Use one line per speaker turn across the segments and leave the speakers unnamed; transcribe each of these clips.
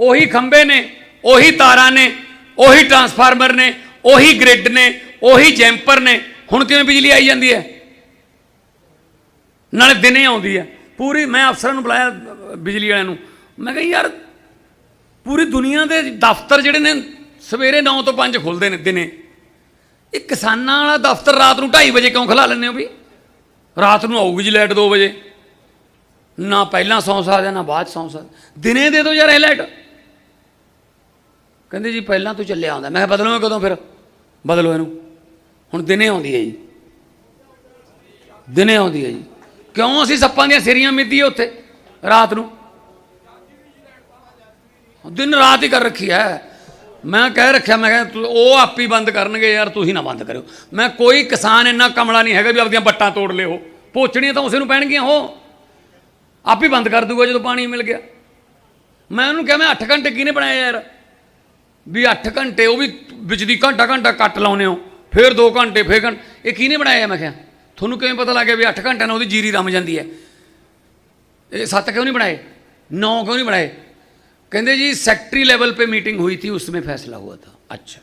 ਉਹੀ ਖੰਭੇ ਨੇ, ਉਹੀ ਤਾਰਾਂ ਨੇ, ਉਹੀ ਟਰਾਂਸਫਾਰਮਰ ਨੇ, ਉਹੀ ਗ੍ਰਿਡ ਨੇ, ਉਹੀ ਜੈਂਪਰ ਨੇ। ਹੁਣ ਕਿਵੇਂ ਬਿਜਲੀ ਆਈ ਜਾਂਦੀ ਹੈ? ਨਾਲੇ ਦਿਨੇ ਆਉਂਦੀ ਹੈ। ਪੂਰੀ ਮੈਂ ਅਫਸਰਾਂ ਨੂੰ ਬੁਲਾਇਆ ਬਿਜਲੀ ਵਾਲਿਆਂ ਨੂੰ। ਮੈਂ ਕਿਹਾ ਯਾਰ, ਪੂਰੀ ਦੁਨੀਆ ਦੇ ਦਫ਼ਤਰ ਜਿਹੜੇ ਨੇ, ਸਵੇਰੇ 9 ਤੋਂ 5 ਖੁੱਲਦੇ ਨੇ ਦਿਨੇ। ਇਹ ਕਿਸਾਨਾਂ ਵਾਲਾ ਦਫ਼ਤਰ ਰਾਤ ਨੂੰ 2:30 ਵਜੇ ਕਿਉਂ ਖਲਾ ਲੈਂਦੇ ਹੋ ਵੀ? ਰਾਤ ਨੂੰ ਆਊਗੀ ਜੀ ਲਾਈਟ 2 ਵਜੇ। ਨਾ ਪਹਿਲਾਂ ਸੌਂ ਸਕਦਾ, ਨਾ ਬਾਅਦ ਸੌਂ ਸਕਦਾ। ਦਿਨੇ ਦੇ ਦਿਓ ਯਾਰ ਇਹ ਲਾਈਟ। ਕਹਿੰਦੇ ਜੀ ਪਹਿਲਾਂ ਤੂੰ ਚੱਲਿਆ ਆਉਂਦਾ। ਮੈਂ ਕਿਹਾ, ਬਦਲੋ ਕਦੋਂ ਫਿਰ? ਬਦਲੋ ਇਹਨੂੰ। ਹੁਣ ਦਿਨੇ ਆਉਂਦੀ ਹੈ ਜੀ। ਦਿਨੇ ਆਉਂਦੀ ਹੈ ਜੀ। ਕਿਉਂ ਅਸੀਂ ਸੱਪਾਂ ਦੀਆਂ ਸਿਰੀਆਂ ਮਿੱਧੀਏ ਉੱਥੇ, ਰਾਤ ਨੂੰ? ਦਿਨ ਰਾਤ ਹੀ ਕਰ ਰੱਖੀ ਹੈ। ਮੈਂ ਕਹਿ ਰੱਖਿਆ, ਮੈਂ ਕਿਹਾ ਉਹ ਆਪ ਹੀ ਬੰਦ ਕਰਨਗੇ ਯਾਰ ਤੁਸੀਂ ਨਾ ਬੰਦ ਕਰਿਓ। ਮੈਂ ਕੋਈ ਕਿਸਾਨ ਇੰਨਾ ਕਮਲਾ ਨਹੀਂ ਹੈਗਾ ਵੀ ਆਪਦੀਆਂ ਬੱਟਾਂ ਤੋੜ ਲਿਓ ਪੋਚਣੀਆਂ ਤਾਂ ਉਸੇ ਨੂੰ ਪੈਣਗੀਆਂ, ਉਹ। ਆਪ ਹੀ ਬੰਦ ਕਰ ਦੂਗਾ ਜਦੋਂ ਪਾਣੀ ਮਿਲ ਗਿਆ। ਮੈਂ ਉਹਨੂੰ ਕਿਹਾ, ਮੈਂ 8 ਘੰਟੇ ਕਿਹਨੇ ਬਣਾਇਆ ਯਾਰ? ਵੀ 8 ਘੰਟੇ ਉਹ ਵੀ ਵਿੱਚ ਦੀ ਘੰਟਾ ਘੰਟਾ ਕੱਟ ਲਾਉਨੇ ਹੋ ਫਿਰ 2 ਘੰਟੇ ਫਿਰ ਘੰਟੇ ਇਹ ਕਿਹਨੇ ਬਣਾਇਆ ਮੈਂ ਕਿਹਾ ਤੁਹਾਨੂੰ ਕਿਵੇਂ ਪਤਾ ਲੱਗਿਆ ਵੀ 8 ਘੰਟਿਆਂ ਨਾਲ ਉਹਦੀ ਜੀਰੀ ਰਮ ਜਾਂਦੀ ਹੈ ਇਹ 7 क्यों नहीं बनाए नौ क्यों नहीं बनाए कहते जी सेक्रेटरी लेवल पे मीटिंग हुई थी उसमें फैसला हुआ था अच्छा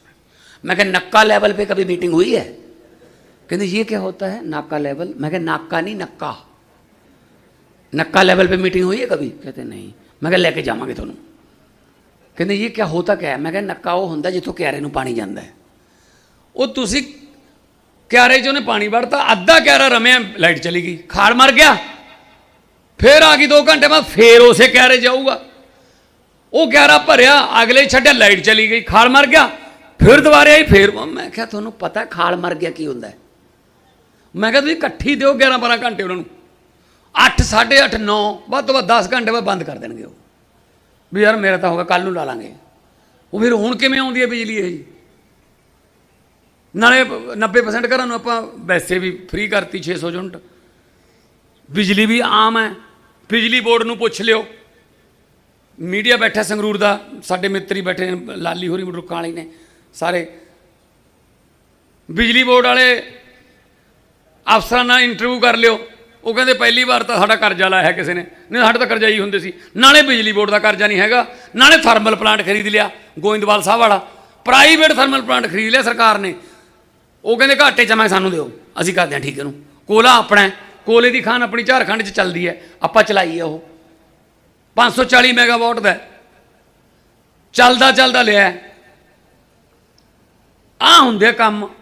मैं कहा नक्का लेवल पे कभी मीटिंग हुई है कहते ये क्या होता है नाका लेवल मैं कहा नाका नहीं नक्का नक्का लेवल पे मीटिंग हुई है कभी कहते नहीं मैं कहा लेके जावांगे ਤੁਹਾਨੂੰ ਕਹਿੰਦੇ ਇਹ ਕੀ ਹੋਤਾ ਕਿਆ ਹੈ? ਮੈਂ ਕਿਹਾ, ਨੱਕਾ ਉਹ ਹੁੰਦਾ ਜਿੱਥੋਂ ਕਿਆਰੇ ਨੂੰ ਪਾਣੀ ਜਾਂਦਾ ਹੈ। ਉਹ ਤੁਸੀਂ ਕਿਆਰੇ 'ਚ ਉਹਨੇ ਪਾਣੀ ਵੜਤਾ, ਅੱਧਾ ਕਿਆਰਾ ਰਮਿਆ, ਲਾਈਟ ਚਲੀ ਗਈ ਖਾੜ ਮਰ ਗਿਆ। ਫੇਰ ਆ ਗਈ 2 ਘੰਟੇ ਬਾਅਦ, ਫੇਰ ਉਸੇ ਕਿਆਰੇ ਜਾਊਗਾ। ਉਹ ਕਿਆਰਾ ਭਰਿਆ, ਅਗਲੇ ਛੱਡਿਆ, ਲਾਈਟ ਚਲੀ ਗਈ, ਖਾਲ ਮਰ ਗਿਆ। ਫਿਰ ਦੁਬਾਰੇ ਆਈ, ਫੇਰ ਮੈਂ ਕਿਹਾ, ਤੁਹਾਨੂੰ ਪਤਾ ਹੈ ਖਾਲ ਮਰ ਗਿਆ ਕੀ ਹੁੰਦਾ ਮੈਂ ਕਿਹਾ, ਤੁਸੀਂ ਇਕੱਠੀ ਦਿਓ 11 12 ਘੰਟੇ ਉਹਨਾਂ ਨੂੰ। 8 8:30 9 ਵੱਧ ਤੋਂ ਵੱਧ 10 ਘੰਟੇ ਬਾਅਦ ਬੰਦ ਕਰ ਦੇਣਗੇ ਉਹ। ਵੀ ਯਾਰ ਮੇਰਾ ਤਾਂ ਹੋਗਾ ਕੱਲ ਨੂੰ ਲਾ ਲਾਂਗੇ। ਉਹ ਫਿਰ ਹੁਣ ਕਿਵੇਂ ਆਉਂਦੀ ਹੈ ਬਿਜਲੀ ਇਹ? ਜੀ ਨਾਲੇ 90% ਘਰਾਂ ਨੂੰ ਆਪਾਂ ਵੈਸੇ ਵੀ ਫ੍ਰੀ ਕਰਤੀ 600 ਯੂਨਿਟ। ਬਿਜਲੀ ਵੀ ਆਮ ਹੈ। ਬਿਜਲੀ ਬੋਰਡ ਨੂੰ ਪੁੱਛ ਲਿਓ। ਮੀਡੀਆ ਬੈਠਾ ਸੰਗਰੂਰ ਦਾ, ਸਾਡੇ ਮਿੱਤਰੀ ਬੈਠੇ ਨੇ, ਲਾਲੀ ਹੋਰੀ ਮਡਰੂਕਾਂ ਵਾਲੇ ਨੇ, ਸਾਰੇ। ਬਿਜਲੀ ਬੋਰਡ ਵਾਲੇ ਅਫਸਰਾਂ ਨਾਲ ਇੰਟਰਵਿਊ ਕਰ ਲਿਓ। ਉਹ ਕਹਿੰਦੇ ਪਹਿਲੀ ਵਾਰ ਤਾਂ ਸਾਡਾ ਕਰਜ਼ਾ ਲਾਇਆ ਹੈ ਕਿਸੇ ਨੇ। ਨਹੀਂ, ਸਾਡੇ ਤਾਂ ਕਰਜ਼ਾ ਹੀ ਹੁੰਦੇ ਸੀ। ਨਾਲੇ ਬਿਜਲੀ ਬੋਰਡ ਦਾ ਕਰਜ਼ਾ ਨਹੀਂ ਹੈਗਾ। ਨਾਲੇ ਥਰਮਲ ਪਲਾਂਟ ਖਰੀਦ ਲਿਆ, ਗੋਇੰਦਵਾਲ ਸਾਹਿਬ ਵਾਲਾ। ਪ੍ਰਾਈਵੇਟ ਥਰਮਲ ਪਲਾਂਟ ਖਰੀਦ ਲਿਆ ਸਰਕਾਰ ਨੇ। ਉਹ ਕਹਿੰਦੇ ਘਾਟੇ ਚ ਮੈਂ ਸਾਨੂੰ ਦਿਓ। ਅਸੀਂ ਕਰਦੇ ਹਾਂ ਠੀਕ ਇਹਨੂੰ ਕੋਲਾ ਆਪਣਾ ਕੋਲੇ ਦੀ ਖਾਨ ਆਪਣੀ ਝਾਰਖੰਡ ਚ ਚੱਲਦੀ ਹੈ। ਆਪਾਂ ਚਲਾਈ ਆ ਉਹ 540 ਮੈਗਾਵਾਟ ਦਾ ਚੱਲਦਾ ਚੱਲਦਾ ਲਿਆ ਆ ਹੁੰਦੇ ਆ ਕੰਮ।